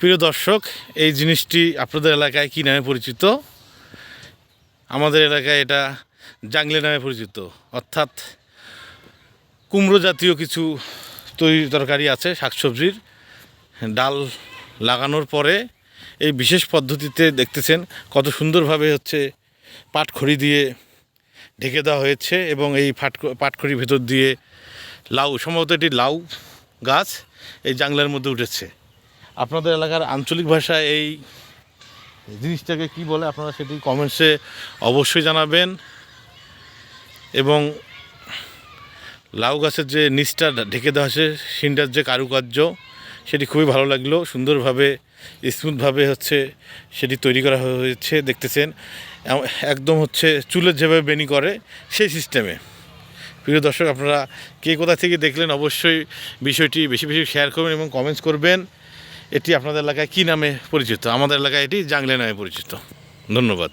প্রিয় দর্শক, এই জিনিসটি আপনাদের এলাকায় কী নামে পরিচিত? আমাদের এলাকায় এটা জাংলে নামে পরিচিত। অর্থাৎ কুমড়ো জাতীয় কিছু তৈরি তরকারি আছে, শাকসবজির। ডাল লাগানোর পরে এই বিশেষ পদ্ধতিতে দেখতেছেন কত সুন্দরভাবে হচ্ছে পাটখড়ি দিয়ে ঢেকে দেওয়া হয়েছে এবং এই ফাট পাটখড়ির ভেতর দিয়ে লাউ, সম্ভবত এটি লাউ গাছ এই জাংলার মধ্যে উঠেছে। আপনাদের এলাকার আঞ্চলিক ভাষায় এই জিনিসটাকে কি বলে? আপনারা সেটি কমেন্টসে অবশ্যই জানাবেন। এবং লাউ গাছের যে নিচটা ঢেকে দেওয়া আছে, সিনটার যে কারুকার্য, সেটি খুবই ভালো লাগল। সুন্দরভাবে, স্মুথভাবে হচ্ছে সেটি তৈরি করা হয়েছে, দেখতেছেন। একদম হচ্ছে চুলের যেভাবে বেনি করে, সেই সিস্টেমে প্রিয় দর্শক, আপনারা কে কোথা থেকে দেখলেন, অবশ্যই বিষয়টি বেশি বেশি শেয়ার করবেন এবং কমেন্টস করবেন। এটি আপনাদের এলাকায় কী নামে পরিচিত? আমাদের এলাকায় এটি জাংলে নামে পরিচিত। ধন্যবাদ।